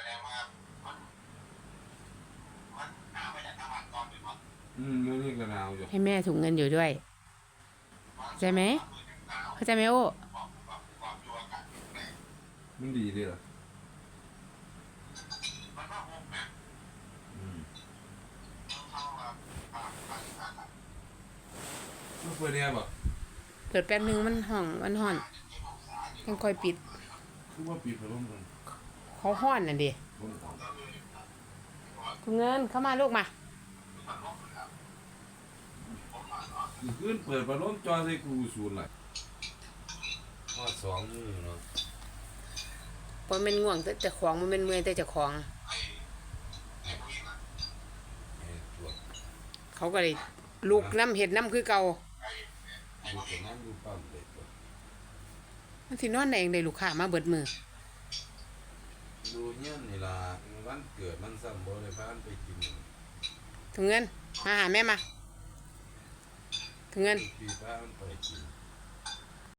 อนเป็นว่าอืมมื้อนี้ก็หนาวอยู่ให้แม่ถุงเงินอยู่ด้วยใช่ไหมหนาวเข้าใจไหมโอ้ความความความตัวอากาศแปลกมันดีเด้อล่ะมันว่าหกนะอืมต้องเข้ามาภาคภาคอีสานอะมันเปิดแอร์บ่เปิดแป๊บนึงมันห้องมันห้อนยังค่อยปิดคือว่าปิดพัดลมกัน เขาห้อนน่ะดิลมเอาถุงเงินเข้ามาลูกมามื้อคืนเปิดพัดลมจอใส่กูศูนย์ล่ะฮอดสองมือเนาะเพราะมันง่วงแต่เจะของมันเป็นเมื่อยแต่เจะของไอ้ตัวเขาก็เลยลูกน้ำเห็ดน้ำคือเก่าอยู่ตรงนั้นอยู่ปั๊มเลยตัวมันสินอนได้เองได้ลูกค้ามาเบิดมือ ดูเงี้ยนี่ล่ะวันเกิดมันซ้ำบ่ได้พามันไปกินถุงเงิน มาหาแม่มาถุงเงิน ปีพามันไปกิน